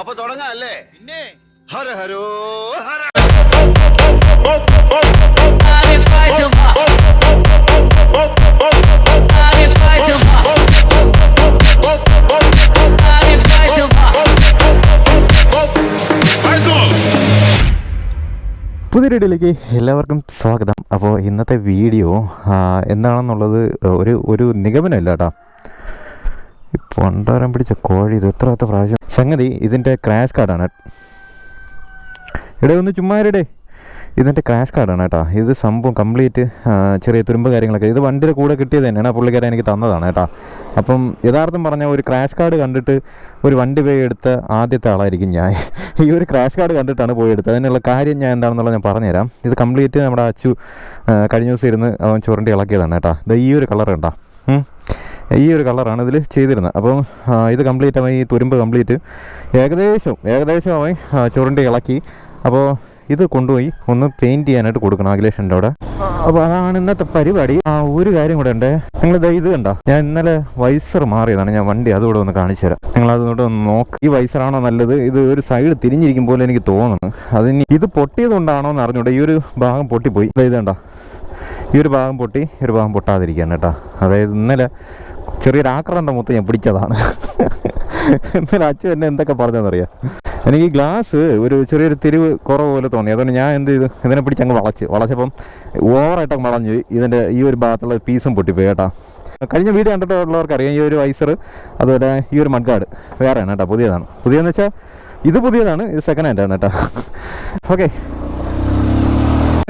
അപ്പൊ തുടങ്ങാം അല്ലേ പിന്നെ. ഹര ഹരോ ഹര. പുതിയ വീഡിയോയിലേക്ക് എല്ലാവർക്കും സ്വാഗതം. അപ്പോൾ ഇന്നത്തെ വീഡിയോ എന്താണെന്നുള്ളത് ഒരു ഒരു നിഗമനമില്ല കേട്ടോ. പണ്ടാരം പിടിച്ച കോഴി ഇത് എത്ര എത്ര പ്രാവശ്യം? സംഗതി ഇതിന്റെ ക്രാഷ് കാർഡാണ് ഇവിടെ ഒന്ന് ചുമ്മാരുടെ ഇതിന്റെ ക്രാഷ് കാർഡാണ് കേട്ടോ. ഇത് സംഭവം കംപ്ലീറ്റ് ചെറിയ തുരുമ്പ് കാര്യങ്ങളൊക്കെ. ഇത് വണ്ടിയുടെ കൂടെ കിട്ടിയത് തന്നെയാണ്. ആ പുള്ളിക്കാരൻ എനിക്ക് തന്നതാണ് കേട്ടോ. അപ്പം യഥാർത്ഥം പറഞ്ഞാൽ ഒരു ക്രാഷ് കാർഡ് കണ്ടിട്ട് ഒരു വണ്ടി പോയി എടുത്ത ആദ്യത്തെ ആളായിരിക്കും ഞാൻ. ഈ ഒരു ക്രാഷ് കാർഡ് കണ്ടിട്ടാണ് പോയി എടുത്തത്. അതിനുള്ള കാര്യം ഞാൻ എന്താണെന്നുള്ളത് ഞാൻ പറഞ്ഞുതരാം. ഇത് കംപ്ലീറ്റ് നമ്മുടെ അച്ചു കഴിഞ്ഞ ദിവസം ഇരുന്ന് അവൻ ചുരണ്ടി ഇളക്കിയതാണ് കേട്ടോ. ഇത് ഈ ഒരു കളർ കണ്ടോ ഉം. ഈ ഒരു കളറാണ് ഇതിൽ ചെയ്തിരുന്നത്. അപ്പം ഇത് കംപ്ലീറ്റ് ഈ തുരുമ്പ് കംപ്ലീറ്റ് ഏകദേശം ഏകദേശം അവൻ ചുരുണ്ടി ഇളക്കി. അപ്പോൾ ഇത് കൊണ്ടുപോയി ഒന്ന് പെയിന്റ് ചെയ്യാനായിട്ട് കൊടുക്കണം അഖിലേഷന്റെ അവിടെ. അപ്പോൾ അതാണ് ഇന്നത്തെ പരിപാടി. ആ ഒരു കാര്യം കൂടെ ഉണ്ട്. നിങ്ങൾ ഇത് കണ്ടോ? ഞാൻ ഇന്നലെ വൈസർ മാറിയതാണ്. ഞാൻ വണ്ടി അതുകൂടെ ഒന്ന് കാണിച്ചു തരാം. നിങ്ങൾ അതുകൂടെ ഒന്ന് നോക്ക്. ഈ വൈസറാണോ നല്ലത്? ഇത് ഒരു സൈഡ് തിരിഞ്ഞിരിക്കും പോലെ എനിക്ക് തോന്നുന്നു. അതിനി ഇത് പൊട്ടിയതുകൊണ്ടാണോ എന്ന് അറിഞ്ഞൂടെ. ഈ ഒരു ഭാഗം പൊട്ടിപ്പോയി. ഇത് കണ്ടോ? ഈ ഒരു ഭാഗം പൊട്ടി ഈ ഒരു ഭാഗം പൊട്ടാതിരിക്കുകയാണ് കേട്ടോ. അതായത് ഇന്നലെ ചെറിയൊരു ആക്രാന്തം മൊത്തം ഞാൻ പിടിച്ചതാണ്. എന്നാലും അച്ഛൻ എന്നെ എന്തൊക്കെ പറഞ്ഞതെന്നറിയാം എനിക്ക് ഗ്ലാസ് ഒരു ചെറിയൊരു തിരിവ് കുറവ് പോലെ തോന്നി. അതുകൊണ്ട് ഞാൻ എന്ത് ചെയ്തു? ഇതിനെ പിടിച്ച് അങ്ങ് വളച്ച്. വളച്ചപ്പം ഓവറായിട്ട് അങ്ങ് വളഞ്ഞു. ഇതിന്റെ ഈ ഒരു ഭാഗത്തുള്ള പീസും പൊട്ടിപ്പോയി കേട്ടോ. കഴിഞ്ഞ വീഡിയോ കണ്ടിട്ടുള്ളവർക്ക് അറിയാം. ഈ ഒരു വൈസർ അതുപോലെ ഈ ഒരു മഡ്ഗാർഡ് വേറെയാണ് കേട്ടോ. പുതിയതാണ്. പുതിയതെന്ന് വെച്ചാൽ ഇത് പുതിയതാണ്. ഇത് സെക്കൻഡ് ഹാൻഡാണ് കേട്ടോ. ഓക്കെ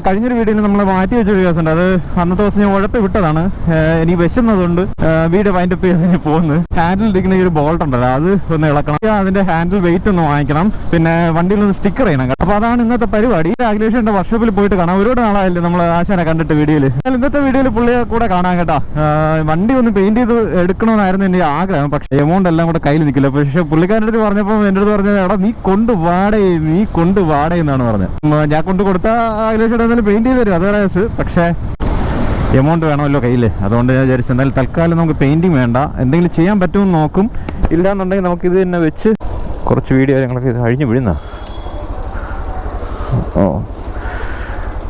കഴിഞ്ഞൊരു വീഡിയോയിൽ നമ്മൾ മാറ്റി വെച്ച ഒരു കേസുണ്ട്. അത് അന്നത്തെ ദിവസം ഞാൻ ഉഴപ്പി വിട്ടതാണ്. ഇനി വിശന്നതുകൊണ്ട് wind up video wind up ചെയ്ത് പോകുന്നു. ഹാൻഡിൽ ഇരിക്കുന്ന ഒരു ബോൾട്ട് ഉണ്ടല്ലോ അത് ഒന്ന് ഇളക്കണം. അതിന്റെ ഹാൻഡിൽ വെയിറ്റ് ഒന്ന് വാങ്ങിക്കണം. പിന്നെ വണ്ടിയിൽ ഒന്ന് സ്റ്റിക്കർ ചെയ്യണം അപ്പൊ അതാണ് ഇന്നത്തെ പരിപാടി. അഖിലേഷന്റെ വർക്ക്ഷോപ്പിൽ പോയിട്ട് കാണാം. ഒരുപാട് നാളായില്ലേ നമ്മൾ ആശാനെ കണ്ടിട്ട് വീഡിയോയിൽ ഇന്നത്തെ വീഡിയോയിൽ പുള്ളിയെ കൂടെ കാണാൻ കേട്ടോ. വണ്ടി ഒന്ന് പെയിന്റ് ചെയ്ത് എടുക്കണമെന്നായിരുന്നു എന്റെ ആഗ്രഹം. പക്ഷെ എമൗണ്ട് എല്ലാം കൂടെ കയ്യിൽ നിൽക്കില്ല. പക്ഷെ പുള്ളിക്കാരന്റെ അടുത്ത് പറഞ്ഞപ്പോൾ എന്റെ അടുത്ത് പറഞ്ഞത് എടാ നീ കൊണ്ട് വാടേ നീ കൊണ്ട് വാടേ എന്നാണ് പറഞ്ഞത്. ഞാൻ കൊണ്ട് കൊടുത്ത അഖിലേഷ് എന്തായാലും പെയിന്റ് ചെയ്ത് തരും. അതേ പക്ഷേ എമൗണ്ട് വേണമല്ലോ കയ്യിൽ അതുകൊണ്ട് ഞാൻ വിചാരിച്ചു എന്തായാലും തൽക്കാലം നമുക്ക് പെയിന്റിങ് വേണ്ട. എന്തെങ്കിലും ചെയ്യാൻ പറ്റുമെന്ന് നോക്കും. ഇല്ലാന്നുണ്ടെങ്കിൽ നമുക്ക് ഇത് തന്നെ വെച്ച് കുറച്ച് വീഡിയോ കാര്യങ്ങളൊക്കെ ഇത് അഴിഞ്ഞു വീഴുന്ന ഓ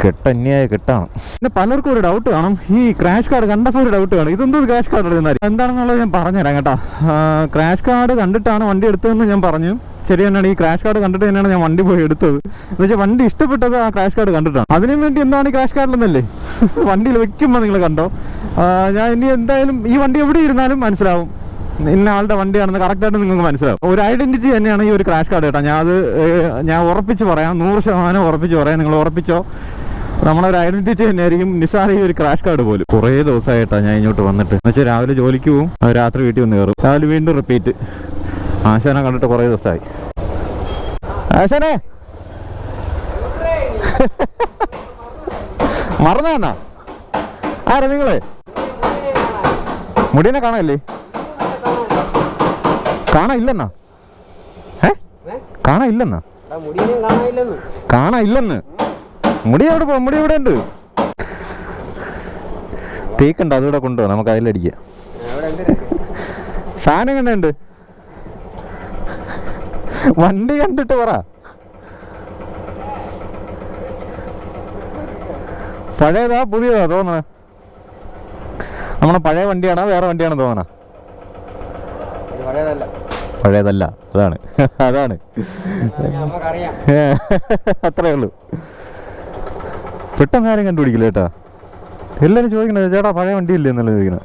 കെട്ടന്യായ കെട്ടാണ്. പിന്നെ പലർക്കും ഒരു ഡൗട്ട് കാണും. ഈ ക്രാഷ് കാർഡ് കണ്ടപ്പോൾ ഒരു ഡൗട്ട് കാണും. ഇതെന്തോ ക്രാഷ് കാർഡ് എടുക്കുന്ന എന്താണെന്നുള്ളത് ഞാൻ പറഞ്ഞുതരാം കേട്ടോ. ക്രാഷ് കാർഡ് കണ്ടിട്ടാണ് വണ്ടി എടുത്തതെന്ന് ഞാൻ പറഞ്ഞു. ശരി തന്നെയാണ് ഈ ക്രാഷ് കാർഡ് കണ്ടിട്ട് തന്നെയാണ് ഞാൻ വണ്ടി പോയി എടുത്തത്. എന്ന് വെച്ചാൽ വണ്ടി ഇഷ്ടപ്പെട്ടത് ആ ക്രാഷ് കാർഡ് കണ്ടിട്ടാണ്. അതിനു വേണ്ടി എന്താണ് ഈ ക്രാഷ് കാർഡിലെന്നല്ലേ വണ്ടിയിൽ വെക്കുമ്പോൾ നിങ്ങൾ കണ്ടോ? ഞാൻ ഇനി എന്തായാലും ഈ വണ്ടി എവിടെ ഇരുന്നാലും മനസ്സിലാവും. ഇന്ന ആളുടെ വണ്ടിയാണെന്ന് കറക്റ്റായിട്ട് നിങ്ങൾക്ക് മനസ്സിലാവും. ഒരു ഐഡന്റിറ്റി തന്നെയാണ് ഈ ഒരു ക്രാഷ് കാർഡ് കേട്ടോ. ഞാൻ അത് ഞാൻ ഉറപ്പിച്ച് പറയാം. നൂറ് ശതമാനം ഉറപ്പിച്ച് പറയാം. നിങ്ങൾ ഉറപ്പിച്ചോ? നമ്മളെ ഒരു ഐഡന്റിറ്റി തന്നെയായിരിക്കും നിസാർ ഈ ഒരു ക്രാഷ് കാർഡ് പോലും. കുറേ ദിവസമായിട്ടാണ് ഞാൻ ഇങ്ങോട്ട് വന്നിട്ട്. എന്നുവെച്ചാൽ രാവിലെ ജോലിക്ക് പോവും. രാത്രി വീട്ടിൽ വന്ന് കയറും. രാവിലെ വീണ്ടും റിപ്പീറ്റ് ആശാനെ കണ്ടിട്ട് കുറേ ദിവസമായി. ആശാനെ! മറന്നാന്നാ ആരാ നിങ്ങൾ? മുടിയനെ കാണാല്ലേ കാണാൻ ഇല്ലെന്നാ ഏ? മുടിയും കാണാനില്ലെന്ന്. മുടി എവിടെ മുടി എവിടെ ഉണ്ട് തേക്കുണ്ട് അതുകൂടെ കൊണ്ടുപോ നമുക്ക് അതിലടിക്കാം. സാധനം കണ്ടുണ്ട് വണ്ടി കണ്ടിട്ട് പറ. പഴയതാ പുതിയതാ തോന്നണ. നമ്മളെ പഴയ വണ്ടിയാണോ വേറെ വണ്ടിയാണോ തോന്നണ. പഴയതല്ല അതാണ് അതാണ്. അത്രേ ഉള്ളൂ. പെട്ടെന്ന് ആരും കണ്ടുപിടിക്കില്ല ചേട്ടാ എല്ലാരും ചോദിക്കണത് ചേട്ടാ പഴയ വണ്ടിയില്ലേ എന്നുള്ളത് ചോദിക്കണത്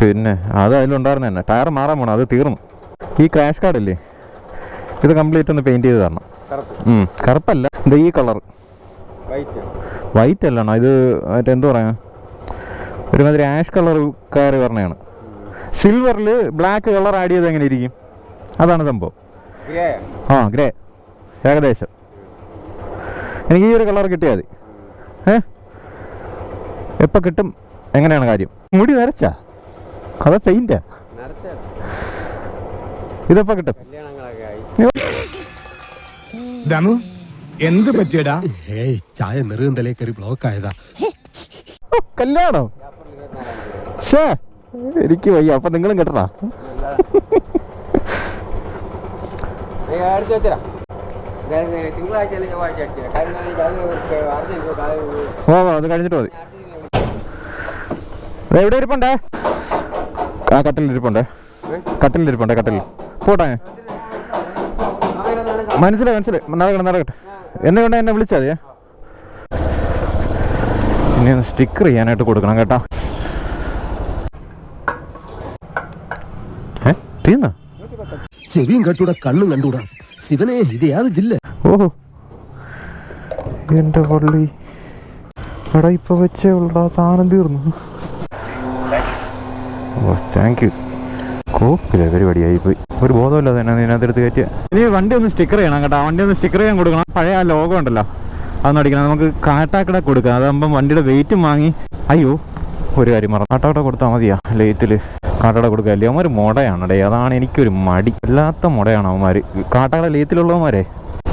പിന്നെ അത് അതിലുണ്ടായിരുന്ന തന്നെ. ടയർ മാറാൻ പോണം അത് തീർന്നു. ഈ ക്രാഷ് കാർഡില്ലേ ഇത് കംപ്ലീറ്റ് ഒന്ന് പെയിന്റ് ചെയ്ത് തരണം. കറുപ്പല്ല. ഇത് ഈ കളർ വൈറ്റ് അല്ലാണോ ഇത് മറ്റേ എന്ത് പറയാ ഒരുമാതിരി ആഷ് കളർ കയറി പറഞ്ഞാണ്. സിൽവറിൽ ബ്ലാക്ക് കളർ ആഡ് ചെയ്ത് എങ്ങനെ ഇരിക്കും? അതാണ് സംഭവം. ആ ഗ്രേ ഏകദേശം. എനിക്ക് ഈ ഒരു കളർ കിട്ടിയാൽ മതി. ഏ? എപ്പോൾ കിട്ടും? എങ്ങനെയാണ് കാര്യം? മുടി നരച്ചാ? അതാ പെയിന്റാ ഇതെപ്പോൾ കിട്ടും. ദമു എന്ത് പറ്റിയടാ? ഏയ് ചായ നെറുകന്തലേ കയറി ബ്ലോക്ക് ആയതാ. ഓ, കല്യാണം. ഷേ എനിക്ക് വയ്യ. അപ്പൊ നിങ്ങളും കെട്ടടാ ഓ അത് കഴിഞ്ഞിട്ട് മതി. എവിടെ ഇരിപ്പുണ്ടേ? ആ കട്ടിലിരിപ്പുണ്ട് കട്ടിലിരിപ്പുണ്ട് കട്ടിൽ പോട്ടെ. മനസ്സിലായി മനസ്സിലായി. നടക്കട്ടെ നടക്കട്ടെ. എന്നെ കൊണ്ട് എന്നെ വിളിച്ചാൽ മതിയേ. ഇനി ഒന്ന് സ്റ്റിക്കർ ചെയ്യാനായിട്ട് കൊടുക്കണം കേട്ടോ. ഏ തീന്ന ചെവിയും കട്ടൂടാ കണ്ണും കണ്ടൂടാ ശിവനെ ഇത് യാത് ജില്ല? ഓഹോ. എന്റെ പള്ളി എടാ ഇപ്പൊ വെച്ചേ ഉള്ളടാ സാധനം തീർന്നു. ഓ താങ്ക് യു കോപ്പിലെ പരിപാടിയായി പോയി. ഒരു ബോധമില്ലാതെ തന്നെ ഇതിനകത്തെടുത്ത് കയറ്റിയ. ഇനി വണ്ടി ഒന്ന് സ്റ്റിക്കർ ചെയ്യണം കേട്ടോ. വണ്ടി ഒന്ന് സ്റ്റിക്കർ ചെയ്യാൻ കൊടുക്കണം. പഴയ ആ ലോഗോ ഉണ്ടല്ലോ. അതൊന്നും അടിക്കണം. നമുക്ക് കാട്ടാക്കട കൊടുക്കാം. അതാകുമ്പം വണ്ടിയുടെ വെയിറ്റും വാങ്ങി. അയ്യോ ഒരു കാര്യം മറന്നു. കാട്ടാക്കട കൊടുത്താൽ മതിയാ. ലേറ്റിൽ കാട്ടാക്കട കൊടുക്കാല്ലേ അവന്മാർ മുടയാണടേ. അതാണ് എനിക്കൊരു മടി. അല്ലാത്ത മുടയാണ് അവന്മാർ കാട്ടാട ലേത്തിലുള്ളവന്മാരെ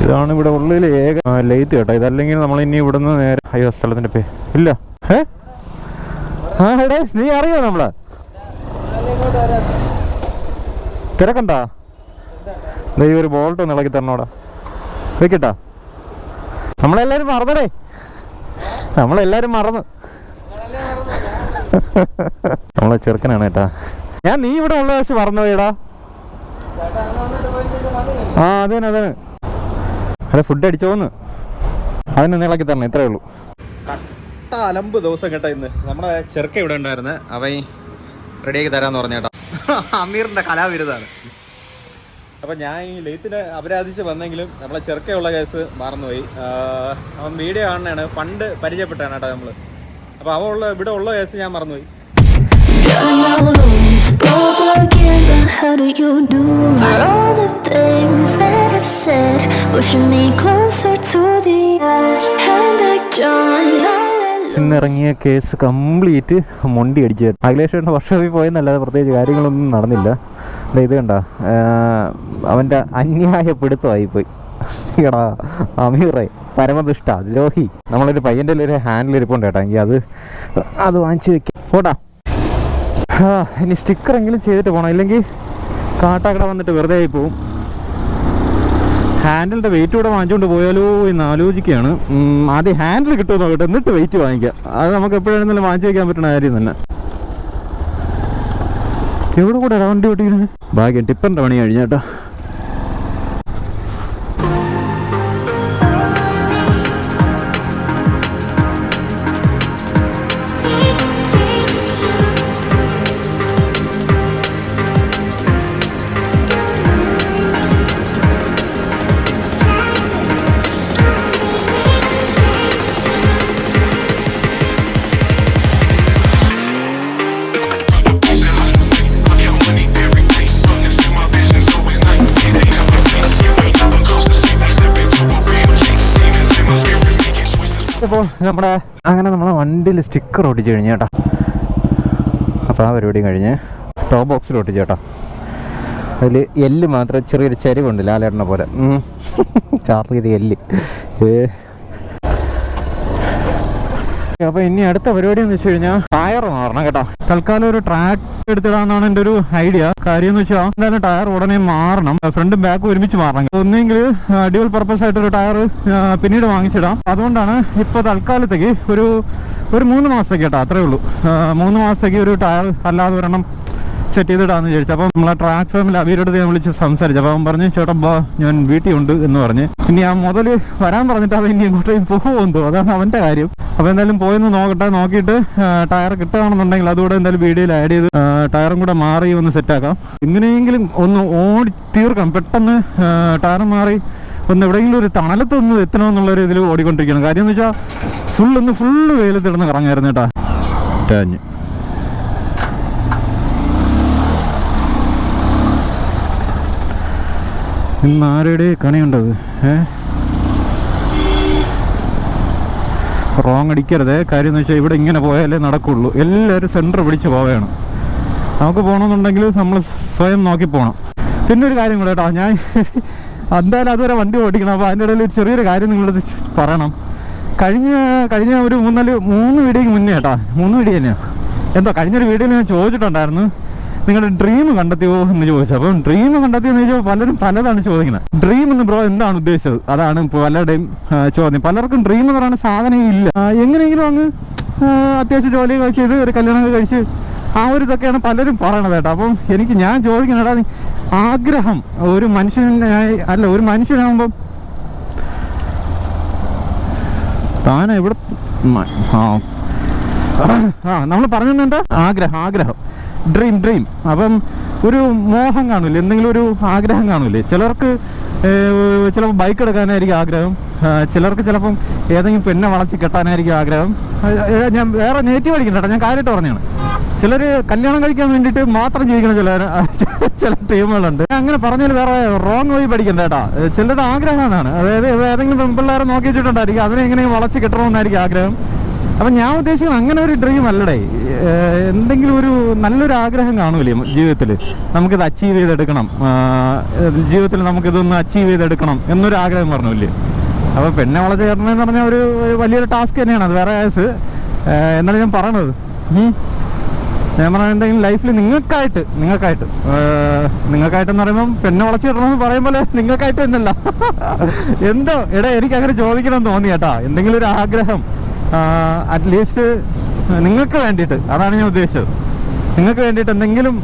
ഇതാണ് ഇവിടെ ഉള്ളിൽ ഏക ലേത്ത് കേട്ടോ. ഇതല്ലെങ്കിൽ നമ്മൾ ഇനി ഇവിടുന്ന് നേരെ അയ്യോ സ്ഥലത്തിന്റെ പേ ഇല്ല. ഏ ആ നീ അറിയോ നമ്മളെ? തിരക്കണ്ടാ? ദേ ഈ ഒരു ബോൾട്ട് ഒന്ന് ഇളക്കി തരണോടാ വെക്കട്ടാ. നമ്മളെല്ലാരും മറന്നടേ. നമ്മളെല്ലാരും മറന്ന്. നമ്മളെ ചെറുക്കനാണ് കേട്ടാ. ഞാൻ നീ ഇവിടെ ഉള്ള വെച്ച് മറന്നുപോയിടാ ആ അതേനെ അതന്നെ. അല്ല ഫുഡ് അടിച്ചോന്ന്. അതിനൊന്ന് ഇളക്കി തരണം ഇത്രേ ഉള്ളൂ. കട്ട അലമ്പ് ദിവസം കേട്ടാ ഇന്ന്. നമ്മുടെ ചെറുക്ക ഇവിടെ ഉണ്ടായിരുന്നു. അവൻ റെഡിയാക്കി തരാന്ന് പറഞ്ഞേട്ടാ. അമീറിന്റെ കലാവിരുതാണ്. അപ്പം ഞാൻ ഈ ലെയ്ത്തിനെ അപരാധിച്ച് വന്നെങ്കിലും നമ്മളെ ചെറുക്കയുള്ള കേസ് മറന്നുപോയി. അവൻ വീഡിയോ കാണുന്നതാണ്. പണ്ട് പരിചയപ്പെട്ടാണ് കേട്ടോ നമ്മൾ അപ്പോൾ അവ ഉള്ള ഇവിടെ ഉള്ള കേസ് ഞാൻ മറന്നുപോയി. Getting all this propaganda, how do you do? For all the things that I've said, pushing me closer to the edge. Hand John, ഇന്നിറങ്ങിയ കേസ് കംപ്ലീറ്റ് മൊണ്ടി അടിച്ചു. അഖിലേഷേട്ടന്റെ വർഷോപ്പിൽ പോയെന്നല്ലാതെ പ്രത്യേകിച്ച് കാര്യങ്ങളൊന്നും നടന്നില്ല. ഇത് കണ്ട അവന്റെ അന്യായപ്പെടുത്തമായിപ്പോയി എടാ അമീറേ പരമദുഷ്ട ദ്രോഹി. നമ്മളൊരു പയ്യന്റെ ഒരു ഹാൻഡിൽ ഇരിപ്പുണ്ട് കേട്ടോ എങ്കിൽ അത് അത് വാങ്ങിച്ചു വെക്കാം. ആ, ഇനി സ്റ്റിക്കർ എങ്കിലും ചെയ്തിട്ട് പോകണം ഇല്ലെങ്കിൽ കാട്ടാക്കട വന്നിട്ട് വെറുതെ ആയി പോവും. ഹാൻഡിലിന്റെ വെയിറ്റ് കൂടെ വാങ്ങിച്ചുകൊണ്ട് പോയാലോ എന്ന് ആലോചിക്കുകയാണ്. ആദ്യം ഹാൻഡിൽ കിട്ടുമോ നോക്കട്ടെ. എന്നിട്ട് വെയിറ്റ് വാങ്ങിക്കാം അത് നമുക്ക് എപ്പോഴാണെന്നല്ല വാങ്ങിച്ചു വയ്ക്കാൻ പറ്റുന്ന കാര്യം തന്നെ. എവിടെ കൂടെ വണ്ടി ഓട്ടിക്കുന്നത് ഭാഗ്യം ടിപ്പറിന്റെ പണി കഴിഞ്ഞ കേട്ടോ. ഇപ്പോൾ നമ്മുടെ അങ്ങനെ നമ്മുടെ വണ്ടിയിൽ സ്റ്റിക്കർ ഒട്ടിച്ച് കഴിഞ്ഞു കേട്ടോ. അപ്പോൾ ആ പരിപാടിയും കഴിഞ്ഞ് ടോപ്പ് ബോക്സിൽ ഓടിച്ചു കേട്ടോ. അതിൽ എല്ല് മാത്രം ചെറിയൊരു ചരിവുണ്ട് ലാലേട്ടനെ പോലെ. ചാർജ് ചെയ്ത് എല്ല് ഏ. അപ്പൊ ഇനി അടുത്ത പരിപാടി എന്ന് വെച്ച് കഴിഞ്ഞാൽ ടയർ മാറണം കേട്ടോ. തൽക്കാലം ഒരു ട്രാക്ക് എടുത്തിടാന്നാണ് എന്റെ ഒരു ഐഡിയ കാര്യം എന്ന് വെച്ചാൽ എന്തായാലും ടയർ ഉടനെ മാറണം. ഫ്രണ്ടും ബാക്കും ഒരുമിച്ച് മാറണം. ഒന്നെങ്കിൽ ഡ്യുവൽ പർപ്പസ് ആയിട്ട് ഒരു ടയർ പിന്നീട് വാങ്ങിച്ചിടാം. അതുകൊണ്ടാണ് ഇപ്പൊ തൽക്കാലത്തേക്ക് ഒരു ഒരു മൂന്ന് മാസത്തേക്ക് കേട്ടോ അത്രേ ഉള്ളൂ. മൂന്ന് മാസത്തേക്ക് ഒരു ടയർ അല്ലാതെ ഒരെണ്ണം സെറ്റ് ചെയ്തിടാന്ന് ചോദിച്ചു അപ്പം നമ്മളെ ട്രാക്ക് ഫാമിൽ അവരുടെ ഞാൻ വിളിച്ച് സംസാരിച്ചു. അപ്പം അവൻ പറഞ്ഞു ചേട്ടാ ബാ ഞാൻ വീട്ടിൽ ഉണ്ട് എന്ന് പറഞ്ഞ്. ഇനി ആ മുതൽ വരാൻ പറഞ്ഞിട്ട് അത് ഇനി എങ്ങോട്ടേക്കും പോകുമെന്തോ അതാണ് അവന്റെ കാര്യം. അപ്പോൾ എന്തായാലും പോയെന്ന് നോക്കട്ടെ നോക്കിയിട്ട് ടയർ കിട്ടുകയാണെന്നുണ്ടെങ്കിൽ അതുകൂടെ എന്തായാലും വീഡിയോയിൽ ആഡ് ചെയ്ത് ടയറും കൂടെ മാറി ഒന്ന് സെറ്റാക്കാം ഇങ്ങനെയെങ്കിലും ഒന്ന് ഓടി തീർക്കാം. പെട്ടെന്ന് ടയർ മാറി ഒന്ന് എവിടെയെങ്കിലും ഒരു തണലത്തൊന്ന് എത്തണമെന്നുള്ള ഒരു ഇതിൽ ഓടിക്കൊണ്ടിരിക്കണം കാര്യം എന്ന് വെച്ചാൽ ഫുൾ ഒന്ന് ഫുള്ള് വെയിലത്തിടന്ന് കറങ്ങായിരുന്നു കേട്ടാ. ടാഞ്ഞ് ഇന്ന് ആരുടെ കണിയുണ്ടത്? ഏ? റോങ് അടിക്കരുത് കാര്യം എന്ന് വെച്ചാൽ ഇവിടെ ഇങ്ങനെ പോയാലേ നടക്കുള്ളൂ. എല്ലാവരും സെന്റർ പിടിച്ച് പോവുകയാണ് നമുക്ക് പോകണമെന്നുണ്ടെങ്കിൽ നമ്മൾ സ്വയം നോക്കി പോകണം പിന്നെ ഒരു കാര്യം കൂടെ കേട്ടോ. ഞാൻ എന്തായാലും അതുവരെ വണ്ടി ഓടിക്കണം. അപ്പോൾ അതിന്റെ ഇടയിൽ ഒരു ചെറിയൊരു കാര്യം നിങ്ങളത് പറയണം. കഴിഞ്ഞ കഴിഞ്ഞ ഒരു മൂന്നാൽ മൂന്ന് വീഡിയോക്ക് മുന്നേ കേട്ടോ. മൂന്ന് വീഡിയോ തന്നെയാണ് എന്തോ കഴിഞ്ഞൊരു വീഡിയോയിൽ ഞാൻ ചോദിച്ചിട്ടുണ്ടായിരുന്നു. നിങ്ങളുടെ ഡ്രീം കണ്ടെത്തിയോ എന്ന് ചോദിച്ചു അപ്പം ഡ്രീം കണ്ടെത്തിയെന്ന് ചോദിച്ചാൽ പലരും പലതാണ് ചോദിക്കുന്നത്. ഡ്രീം എന്ന് ബ്രോ എന്താണ് ഉദ്ദേശിച്ചത്? അതാണ് പലരുടെയും ചോദ്യം. പലർക്കും ഡ്രീം എന്ന് പറയുന്ന സാധനം ഇല്ല. എങ്ങനെയെങ്കിലും അങ്ങ് അത്യാവശ്യം ജോലിയൊക്കെ ചെയ്ത് ഒരു കല്യാണമൊക്കെ കഴിച്ച് ആ ഒരു ഇതൊക്കെയാണ് പലരും പറയണത് കേട്ടോ. അപ്പം എനിക്ക് ഞാൻ ചോദിക്കണടാ ആഗ്രഹം ഒരു മനുഷ്യനായി അല്ല ഒരു മനുഷ്യനാകുമ്പം താൻ എവിടെ ആ. നമ്മൾ പറഞ്ഞെന്താ ആഗ്രഹം ആഗ്രഹം. ഡ്രീം ഡ്രീം അപ്പം ഒരു മോഹം കാണൂലേ എന്തെങ്കിലും ഒരു ആഗ്രഹം കാണില്ലേ? ചിലർക്ക് ചിലപ്പോൾ ബൈക്ക് എടുക്കാനായിരിക്കും ആഗ്രഹം. ചിലർക്ക് ചിലപ്പം ഏതെങ്കിലും പെണ്ണെ വളച്ച് കെട്ടാനായിരിക്കും ആഗ്രഹം. ഞാൻ വേറെ നെഗറ്റീവ് അടിക്കണ്ട ഞാൻ കാര്യമായിട്ട് പറഞ്ഞാണ് ചിലർ കല്യാണം കഴിക്കാൻ വേണ്ടിയിട്ട് മാത്രം ജീവിക്കുന്ന ചില ചില ടീമുകളുണ്ട്. അങ്ങനെ പറഞ്ഞാൽ വേറെ റോങ് വഴി പഠിക്കണ്ട ചിലരുടെ ആഗ്രഹം എന്നാണ് അതായത് ഏതെങ്കിലും പെൺപിള്ളേരെ നോക്കി വെച്ചിട്ടുണ്ടായിരിക്കും. അതിനെ എങ്ങനെ വളച്ച് കിട്ടണമെന്നായിരിക്കും ആഗ്രഹം. അപ്പം ഞാൻ ഉദ്ദേശിക്കുന്നത് അങ്ങനെ ഒരു ഡ്രീം അല്ലടേ. എന്തെങ്കിലും ഒരു നല്ലൊരു ആഗ്രഹം കാണൂലേ ജീവിതത്തിൽ? നമുക്കിത് അച്ചീവ് ചെയ്തെടുക്കണം. ജീവിതത്തിൽ നമുക്കിതൊന്ന് അച്ചീവ് ചെയ്തെടുക്കണം എന്നൊരു ആഗ്രഹം പറഞ്ഞില്ലേ? അപ്പോൾ പെണ്ണെ വളച്ച് എന്ന് പറഞ്ഞാൽ ഒരു വലിയൊരു ടാസ്ക് തന്നെയാണ്. അത് വേറെ ആയസ്. എന്നാണ് ഞാൻ പറയണത്. ഞാൻ പറഞ്ഞ എന്തെങ്കിലും ലൈഫിൽ നിങ്ങൾക്കായിട്ട് നിങ്ങൾക്കായിട്ട്. നിങ്ങൾക്കായിട്ട് നിങ്ങൾക്കായിട്ടെന്ന് പറയുമ്പം പെണ്ണെ വളച്ച് കിട്ടണമെന്ന് പറയും പോലെ നിങ്ങൾക്കായിട്ട് എന്നല്ല. എന്തോ എടാ എനിക്ക് അങ്ങനെ ചോദിക്കണമെന്ന് തോന്നി കേട്ടാ എന്തെങ്കിലും ഒരു ആഗ്രഹം. അറ്റ്ലീസ്റ്റ് നിങ്ങൾക്ക് വേണ്ടിയിട്ട് അതാണ് ഞാൻ ഉദ്ദേശിച്ചത് നിങ്ങൾക്ക് വേണ്ടിയിട്ട് എന്തെങ്കിലും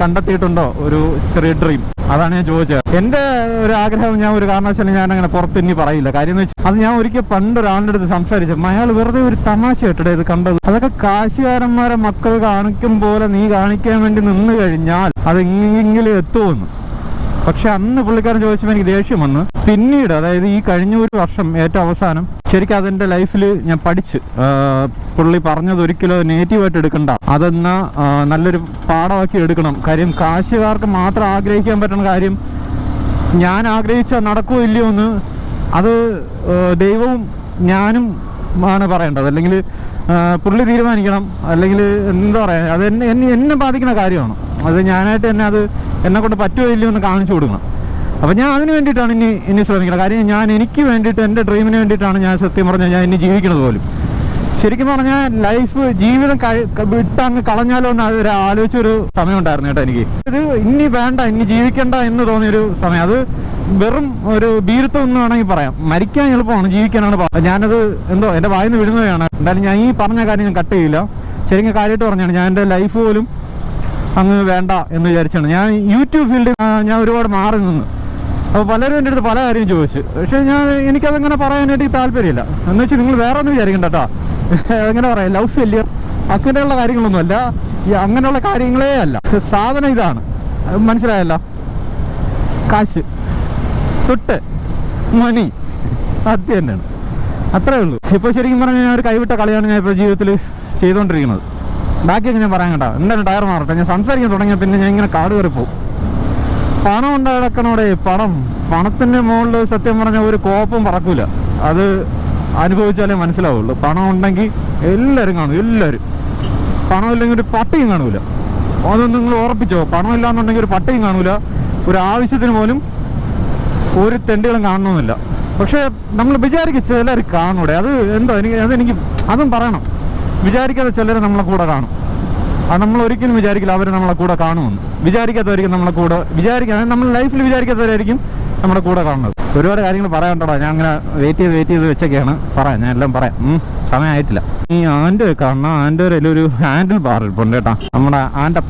കണ്ടെത്തിയിട്ടുണ്ടോ ഒരു ചെറിയ ഡ്രീം അതാണ് ഞാൻ ചോദിച്ചത് എന്റെ ഒരു ആഗ്രഹം ഞാൻ ഒരു കാരണവശാലും ഞാൻ അങ്ങനെ പുറത്ത് ഇനി പറയില്ല കാര്യം എന്ന് വെച്ചാൽ അത് ഞാൻ ഒരിക്കൽ പണ്ട് ഒരാളുടെ അടുത്ത് സംസാരിച്ചു അയാൾ വെറുതെ ഒരു തമാശ കേട്ടിടെ ഇത് കണ്ടത് അതൊക്കെ കാശുകാരന്മാരെ മക്കൾ കാണിക്കും പോലെ നീ കാണിക്കാൻ വേണ്ടി നിന്ന് കഴിഞ്ഞാൽ അത് എങ്ങനെയെങ്കിലും എത്തുമെന്ന് പക്ഷെ അന്ന് പുള്ളിക്കാരൻ ചോദിച്ചപ്പോൾ എനിക്ക് ദേഷ്യം വന്നു. പിന്നീട് അതായത് ഈ കഴിഞ്ഞ ഒരു വർഷം ഏറ്റവും അവസാനം ശരിക്കും അതെന്റെ ലൈഫിൽ ഞാൻ പഠിച്ച് പുള്ളി പറഞ്ഞത് ഒരിക്കലും നെഗറ്റീവായിട്ട് എടുക്കണ്ട. അതെന്നാ നല്ലൊരു പാഠമാക്കി എടുക്കണം. കാര്യം കാശുകാർക്ക് മാത്രം ആഗ്രഹിക്കാൻ പറ്റുന്ന കാര്യം ഞാൻ ആഗ്രഹിച്ച നടക്കുമോ ഇല്ലയോ എന്ന് അത് ദൈവവും ഞാനും ആണ് പറയേണ്ടത്. അല്ലെങ്കിൽ പുള്ളി തീരുമാനിക്കണം. അല്ലെങ്കിൽ എന്താ പറയുക അത് എന്നെ എന്നെ ബാധിക്കുന്ന കാര്യമാണ്? അത് ഞാനായിട്ട് തന്നെ അത് എന്നെ കൊണ്ട് പറ്റുമോ ഇല്ലയോ എന്ന് കാണിച്ചു കൊടുക്കണം. അപ്പം ഞാൻ അതിന് വേണ്ടിയിട്ടാണ് ഇനി ഇനി ശ്രമിക്കുന്നത് കാര്യം ഞാൻ എനിക്ക് വേണ്ടിയിട്ട് എന്റെ ഡ്രീമിന് വേണ്ടിയിട്ടാണ് ഞാൻ സത്യം പറഞ്ഞാൽ ഞാൻ ഇനി ജീവിക്കുന്നത് പോലും. ശരിക്കും പറഞ്ഞാൽ ലൈഫ് ജീവിതം വിട്ടങ്ങ് കളഞ്ഞാലോ എന്ന് ഒരു ആലോചിച്ചൊരു സമയം ഉണ്ടായിരുന്നു കേട്ടോ എനിക്ക്. ഇത് ഇനി വേണ്ട ഇനി ജീവിക്കണ്ട എന്ന് തോന്നിയൊരു സമയം. അത് വെറും ഒരു ഭീരുത്വം എന്ന് വേണമെങ്കിൽ പറയാം. മരിക്കാൻ എളുപ്പമാണ് ജീവിക്കാനാണ്. ഞാനത് എന്തോ എന്റെ വായിന്ന് വിടുന്നവയാണ് എന്തായാലും ഞാൻ ഈ പറഞ്ഞ കാര്യം ഞാൻ കട്ട് ചെയ്യില്ല. ശരിക്കും കാര്യമായിട്ട് പറഞ്ഞാണ് ഞാൻ എന്റെ ലൈഫ് പോലും അങ്ങ് വേണ്ട എന്ന് വിചാരിച്ചാണ്. ഞാൻ യൂട്യൂബ് ഫീൽഡിൽ ഞാൻ ഒരുപാട് മാറി നിന്ന്. അപ്പോൾ പലരും എന്റെ അടുത്ത് പല കാര്യം ചോദിച്ചു. പക്ഷേ ഞാൻ എനിക്കതങ്ങനെ പറയാനായിട്ട് താല്പര്യമില്ല. എന്ന് വെച്ചാൽ നിങ്ങൾ വേറെ ഒന്നും വിചാരിക്കണ്ട കേട്ടോ എങ്ങനെ പറയാം ലവ് ഫെയിലിയർ അങ്ങനെയുള്ള കാര്യങ്ങളൊന്നുമല്ല. ഈ അങ്ങനെയുള്ള കാര്യങ്ങളേ അല്ല. സാധനം ഇതാണ്. മനസ്സിലായല്ല? കാശ് തൊട്ട് മണി അത് തന്നെയാണ്. അത്രേ ഉള്ളൂ. ഇപ്പോൾ ശരിക്കും പറഞ്ഞാൽ ഞാൻ ഒരു കൈവിട്ട കളിയാണ് ഞാൻ ഇപ്പോൾ ജീവിതത്തിൽ ചെയ്തുകൊണ്ടിരിക്കുന്നത് ബാക്കിയൊക്കെ ഞാൻ പറയാൻ കേട്ടോ? എന്തായാലും ടയർ മാറട്ടെ. ഞാൻ സംസാരിക്കാൻ തുടങ്ങിയ പിന്നെ ഞാൻ ഇങ്ങനെ കാട് കയറി പോകും പണം ഉണ്ടാക്കണോടെ പണം. പണത്തിന്റെ മുകളിൽ സത്യം പറഞ്ഞാൽ ഒരു കോപ്പും പറക്കൂല. അത് അനുഭവിച്ചാലേ മനസ്സിലാവുള്ളൂ. പണം ഉണ്ടെങ്കിൽ എല്ലാവരും കാണും എല്ലാവരും പണം ഇല്ലെങ്കിൽ ഒരു പട്ടിയും കാണൂല. അതൊന്നും നിങ്ങൾ ഉറപ്പിച്ചോ? പണം ഇല്ലാന്നുണ്ടെങ്കിൽ ഒരു പട്ടിയും കാണൂല. ഒരു ആവശ്യത്തിന് പോലും ഒരു തെണ്ടികളും കാണണമെന്നില്ല. പക്ഷേ നമ്മൾ വിചാരിക്കും ചിലർ കാണൂടെ. അത് എന്തോ എനിക്ക് അതെനിക്ക് അതും പറയണം. വിചാരിക്കാതെ ചിലർ നമ്മളെ കൂടെ കാണും. അത് നമ്മൾ ഒരിക്കലും വിചാരിക്കില്ല അവർ നമ്മളെ കൂടെ കാണുമെന്ന്. വിചാരിക്കാത്തവരിക്കും നമ്മളെ കൂടെ വിചാരിക്കാതെ നമ്മൾ ലൈഫിൽ വിചാരിക്കാത്തവരായിരിക്കും നമ്മുടെ കൂടെ കാണുന്നത്. ഒരുപാട് കാര്യങ്ങൾ പറയാനുണ്ടോ ഞാൻ അങ്ങനെ വെയിറ്റ് ചെയ്ത് വെയിറ്റ് ചെയ്ത് വെച്ചൊക്കെയാണ്. പറയാം. ഞാൻ എല്ലാം പറയാം. സമയമായിട്ടില്ല. ഈ ആന്റെ കാണണം ആന്റെ ഒരു ഹാൻഡിൽ ബാർ ഇരിപ്പുണ്ട് കേട്ടോ. നമ്മുടെ ആന്റെ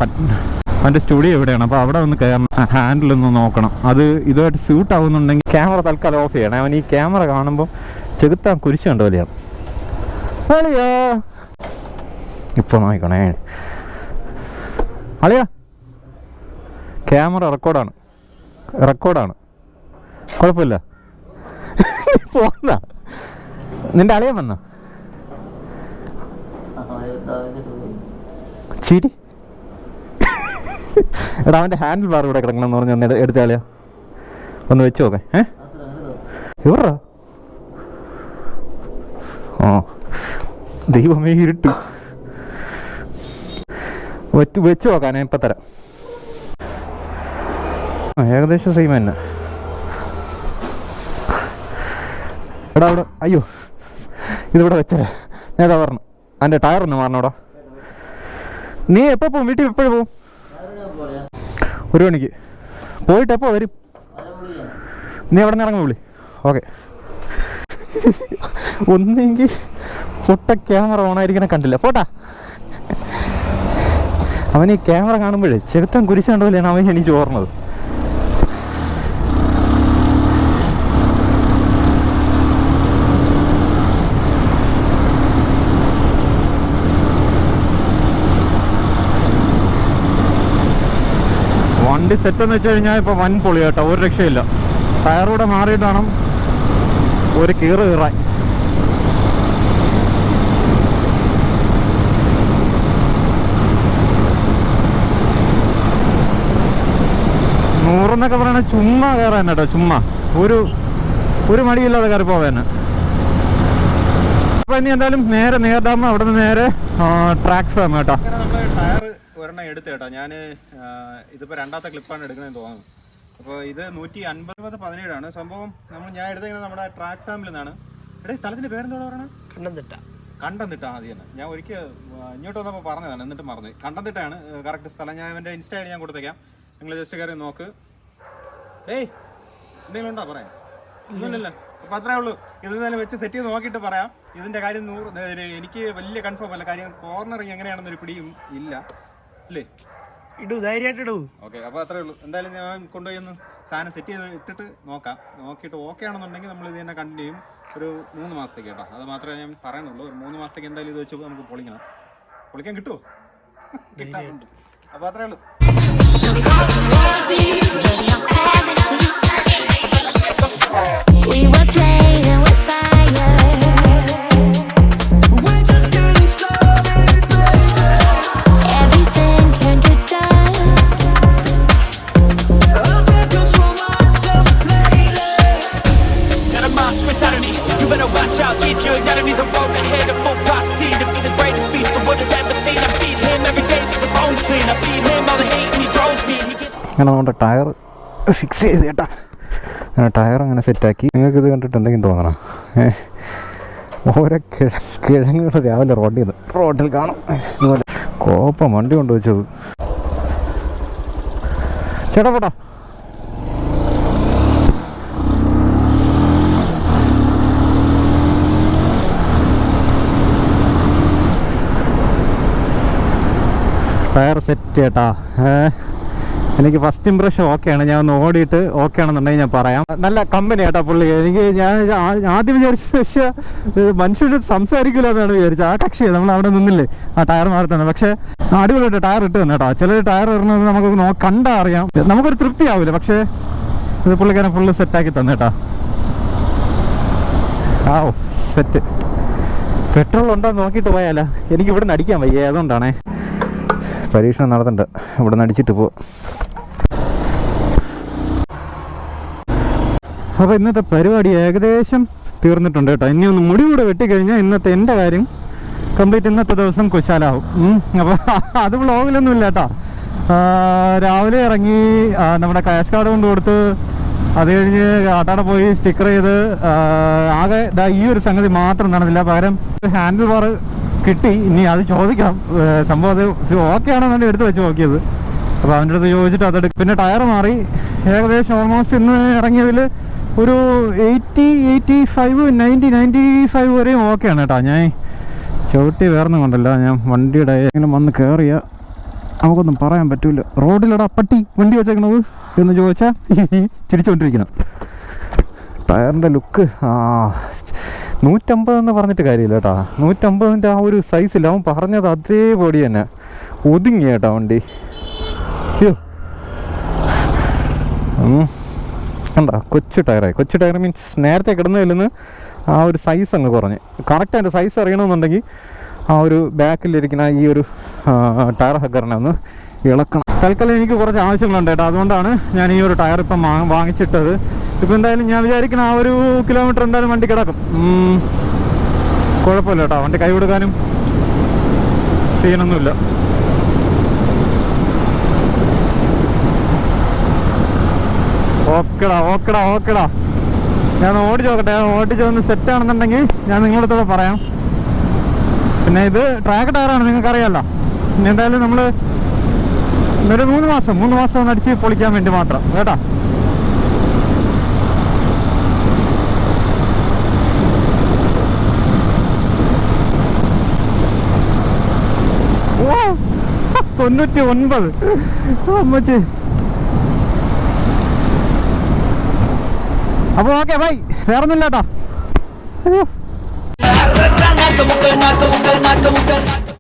അവന്റെ സ്റ്റുഡിയോ എവിടെയാണ് അപ്പോൾ അവിടെ ഒന്ന് കയറണം. ഹാൻഡിൽ ഒന്ന് നോക്കണം. അത് ഇതുമായിട്ട് സ്യൂട്ട് ആവുന്നുണ്ടെങ്കിൽ ക്യാമറ തൽക്കാലം ഓഫ് ചെയ്യണം. അവൻ ഈ ക്യാമറ കാണുമ്പോൾ ചെകുത്താൻ കുരിശ് കണ്ട പോലെയാണ്. അളിയാ. ഇപ്പോൾ നോക്കണേ അളിയ. ക്യാമറ റെക്കോർഡാണ്. റെക്കോർഡാണ്. കുഴപ്പമില്ല. പോന്ന. നിന്റെ അളിയൻ വന്ന. ചിരി. എടാ അവന്റെ ഹാൻഡിൽ ബാർ ഇവിടെ കിടക്കണം എന്ന് പറഞ്ഞ് ഒന്ന് എടുത്ത അളിയാ. ഒന്ന് വെച്ച് നോക്കേ. ഏ? ഇവറാ? ആ ദൈവമേ ഇരുട്ടു. വെച്ച് നോക്കാൻ നോക്കാം ഞാൻ ഇപ്പം തരാം. ഏകദേശം സെയിം തന്നെ. എടാ അവിടെ അയ്യോ ഇതിവിടെ വെച്ചേ ഇതാ പറഞ്ഞു അതിന്റെ ടയർ ഒന്ന് മാറണോടാ നീ എപ്പോൾ പോവും? വീട്ടിൽ എപ്പോഴും പോവും? ഒരു മണിക്ക്. പോയിട്ട് എപ്പോൾ വരും? നീ അവിടെ നിന്ന് ഇറങ്ങി വിളി. ഓക്കെ. ഒന്നെങ്കിൽ പൊട്ട ക്യാമറ ഓണായിരിക്കണ കണ്ടില്ല? പോട്ടാ അവൻ ഈ ക്യാമറ കാണുമ്പോഴേ ചെറുത്തം കുരിശുണ്ടോലെയാണ് അവൻ എനിക്ക് ഓർമ്മത് വണ്ടി സെറ്റ് എന്ന് വെച്ച് കഴിഞ്ഞാൽ ഇപ്പോൾ വൻ പൊളി കേട്ടോ ഒരു രക്ഷയില്ല. ടയറൂടെ മാറിയിട്ടാണ് ഒരു കീറ് കീറാൻ. നൂറെന്നൊക്കെ പറയണ ചുമ്മാ കയറാൻ കേട്ടോ ചുമ്മാ. ഒരു ഒരു മടിയില്ലാതെ കയറി പോവാന്. അപ്പൊ ഇനി എന്തായാലും നേരെ നേരിടാമ അവിടെ നിന്ന് നേരെ ട്രാക്ക് ഫാം കേട്ടോ. നമ്മൾ ടയർ ഒരെണ്ണം എടുത്ത് കേട്ടോ. ഞാൻ ഇതിപ്പോൾ രണ്ടാമത്തെ ക്ലിപ്പാണ് എടുക്കുന്നത് തോന്നുന്നു. അപ്പോൾ ഇത് നൂറ്റി അൻപത് പതിനേഴാണ് സംഭവം നമ്മൾ ഞാൻ എടുത്തേക്കുന്നത് നമ്മുടെ ട്രാക്ക് ഫാമിൽ നിന്നാണ്. എടേ സ്ഥലത്തിന്റെ പേരെന്തോടെ പറയണേ കണ്ടന്തിട്ട കണ്ടംതിട്ട ആദ്യം തന്നെ. ഞാൻ ഒരിക്കൽ ഇങ്ങോട്ട് വന്നപ്പോൾ പറഞ്ഞതാണ് എന്നിട്ട് മറന്നു കണ്ടംതിട്ടയാണ് കറക്റ്റ് സ്ഥലം. ഞാൻ അവന്റെ ഇൻസ്റ്റ ഞാൻ കൊടുത്തേക്കാം. നിങ്ങൾ ജസ്റ്റ് കയറി നോക്ക്. ഏയ് എന്തെങ്കിലും ഉണ്ടോ? പറയാം. ഒന്നുമില്ലല്ലോ. അപ്പൊ അത്രേ ഉള്ളൂ. ഇത് എന്തായാലും വെച്ച് സെറ്റ് ചെയ്ത് നോക്കിയിട്ട് പറയാം. ഇതിന്റെ കാര്യം നൂറ് എനിക്ക് വലിയ കൺഫേം അല്ല. കാര്യം കോർണറിങ് എങ്ങനെയാണെന്നൊരു പിടിയും ഇല്ല. അല്ലേ? ഇടൂ ധൈര്യമായിട്ട് ഇടൂ. ഓക്കെ അപ്പോൾ അത്രേ ഉള്ളൂ. എന്തായാലും ഞാൻ കൊണ്ടുപോയി ഒന്ന് സാധനം സെറ്റ് ചെയ്ത് ഇട്ടിട്ട് നോക്കാം. നോക്കിയിട്ട് ഓക്കെ ആണെന്നുണ്ടെങ്കിൽ നമ്മൾ ഇത് തന്നെ കണ്ടിന്യൂ ചെയ്യും. ഒരു മൂന്ന് മാസത്തേക്ക് കേട്ടോ. അത് മാത്രമേ ഞാൻ പറയുന്നുള്ളൂ. ഒരു മൂന്ന് മാസത്തേക്ക് എന്തായാലും ഇത് വെച്ച് നമുക്ക് പൊളിക്കണം. പൊളിക്കാൻ കിട്ടുമോ കിട്ടാറുണ്ട്. അപ്പോൾ അത്രേ ഉള്ളൂ. Because mercy, അങ്ങനെ നമ്മുടെ ടയർ ഫിക്സ് ചെയ്ത് കേട്ടാ. അങ്ങനെ ടയർ അങ്ങനെ സെറ്റാക്കി നിങ്ങൾക്ക് ഇത് കണ്ടിട്ട് എന്തെങ്കിലും തോന്നണം? ഏഹ് ഓരോ കിഴ കിഴങ്ങുകൾ രാവിലെ റോഡിൽ നിന്ന് റോഡിൽ കാണും. ഇതുപോലെ കോപ്പം വണ്ടി കൊണ്ടുവച്ചത് ചേട്ടാ പോട്ടാ ടയർ സെറ്റ് ചേട്ടാ ഏ? എനിക്ക് ഫസ്റ്റ് ഇംപ്രഷൻ ഓക്കെയാണ് ഞാൻ ഒന്ന് ഓടിയിട്ട് ഓക്കെ ആണെന്നുണ്ടെങ്കിൽ ഞാൻ പറയാം. നല്ല കമ്പനി കേട്ടോ പുള്ളി. എനിക്ക് ഞാൻ ആദ്യം വിചാരിച്ച പക്ഷേ മനുഷ്യരോട് സംസാരിക്കില്ല എന്നാണ് വിചാരിച്ചത്. ആ കക്ഷി നമ്മൾ അവിടെ നിന്നില്ലേ? ആ ടയർ മാറി തന്നെ പക്ഷേ അടിപൊളിയായിട്ട് ടയർ ഇട്ട് തന്നെ കേട്ടോ. ചിലർ ടയർ ഇടുന്നത് നമുക്ക് കണ്ടാ അറിയാം. നമുക്കൊരു തൃപ്തി ആവില്ല. പക്ഷേ ഇത് പുള്ളിക്കാരൻ ഫുള്ള് സെറ്റാക്കി തന്നെ കേട്ടോ. ആ സെറ്റ് പെട്രോൾ ഉണ്ടോ നോക്കിയിട്ട് പോയാലോ. എനിക്ക് ഇവിടെ നിന്ന് അടിക്കാൻ വയ്യ. അതുകൊണ്ടാണേ. പരീക്ഷണം നടത്തണ്ട. ഇവിടെ നിന്ന് അടിച്ചിട്ട് പോ. അപ്പോൾ ഇന്നത്തെ പരിപാടി ഏകദേശം തീർന്നിട്ടുണ്ട് കേട്ടോ. ഇനി ഒന്ന് മുടി കൂടെ വെട്ടിക്കഴിഞ്ഞാൽ ഇന്നത്തെ എന്റെ കാര്യം കംപ്ലീറ്റ് ഇന്നത്തെ ദിവസം കുശാലാവും. അപ്പോൾ അത് വ്ളോഗിലൊന്നും ഇല്ല കേട്ടോ. രാവിലെ ഇറങ്ങി നമ്മുടെ ക്യാഷ് കാർഡ് കൊണ്ട് കൊടുത്ത് അത് കഴിഞ്ഞ് ആട്ടാടെ പോയി സ്റ്റിക്കർ ചെയ്ത് ആകെ ദാ ഈ ഒരു സംഗതി മാത്രം നടന്നില്ല. പകരം ഹാൻഡിൽ ബാർ കിട്ടി. ഇനി അത് ചോദിക്കാം സംഭവം അത് ഓക്കെ ആണെന്നുണ്ടെങ്കിൽ എടുത്ത് വെച്ച് നോക്കിയത്. അപ്പോൾ അവന്റെ അടുത്ത് ചോദിച്ചിട്ട് അതെടുക്കും പിന്നെ ടയർ മാറി. ഏകദേശം ഓൾമോസ്റ്റ് ഇന്ന് ഇറങ്ങിയതിൽ ഒരു eighty eighty five ninety ninety five വരെയും ഓക്കെയാണ് കേട്ടോ. ഞാൻ ചവിട്ടി വേർന്നും കൊണ്ടല്ല. ഞാൻ വണ്ടിയുടെ എങ്ങനെ വന്ന് കയറിയ നമുക്കൊന്നും പറയാൻ പറ്റൂല. റോഡിലടാ പട്ടി വണ്ടി വെച്ചേക്കണത് എന്ന് ചോദിച്ചാൽ ചിരിച്ചുകൊണ്ടിരിക്കണം ടയറിന്റെ ലുക്ക് ആ നൂറ്റമ്പത് എന്ന് പറഞ്ഞിട്ട് കാര്യമില്ല കേട്ടോ. നൂറ്റമ്പതിന്റെ ആ ഒരു സൈസില്ല അവൻ പറഞ്ഞത് അതേപടി തന്നെ. ഒതുങ്ങി കേട്ടോ വണ്ടി. അയ്യോ കണ്ട കൊച്ചു ടയറായി. കൊച്ചു ടയർ മീൻസ് നേരത്തെ കിടന്നതിൽ നിന്ന് ആ ഒരു സൈസ് അങ്ങ് കുറഞ്ഞ്. കറക്റ്റ് അതിന്റെ സൈസ് അറിയണമെന്നുണ്ടെങ്കിൽ ആ ഒരു ബാക്കിലിരിക്കുന്ന ഈ ഒരു ടയർ ഹക്കറിനെ ഒന്ന് ഇളക്കണം. തൽക്കാലം എനിക്ക് കുറച്ച് ആവശ്യങ്ങളുണ്ട് കേട്ടോ. അതുകൊണ്ടാണ് ഞാൻ ഈ ഒരു ടയർ ഇപ്പം വാങ്ങിച്ചിട്ടത്. ഇപ്പം എന്തായാലും ഞാൻ വിചാരിക്കുന്ന ആ ഒരു കിലോമീറ്റർ എന്തായാലും വണ്ടി കിടക്കും. കുഴപ്പമില്ല കേട്ടോ. വണ്ടി കൈ കൊടുക്കാനും സീനൊന്നുമില്ല. ഓക്കെടാ ഓക്കെടാ ഓക്കെടാ. ഞാൻ ഓടി നോക്കട്ടെ ഓടിച്ച് ഒന്ന് സെറ്റ് ആണെന്നുണ്ടെങ്കിൽ ഞാൻ നിങ്ങളടുത്തോടെ പറയാം. പിന്നെ ഇത് ട്രാക്ക് ടയറാണ് നിങ്ങൾക്ക് അറിയാമല്ലോ ഇനി എന്തായാലും നമ്മൾ ഒരു മൂന്ന് മാസം മൂന്ന് മാസം ഒന്ന് അടിച്ച് പൊളിക്കാൻ വേണ്ടി മാത്രം കേട്ടാ? തൊണ്ണൂറ്റി ഒൻപത്. അമ്മച്ചി. അപ്പോൾ ഓക്കെ ബൈ വേറൊന്നുമില്ല കേട്ടോ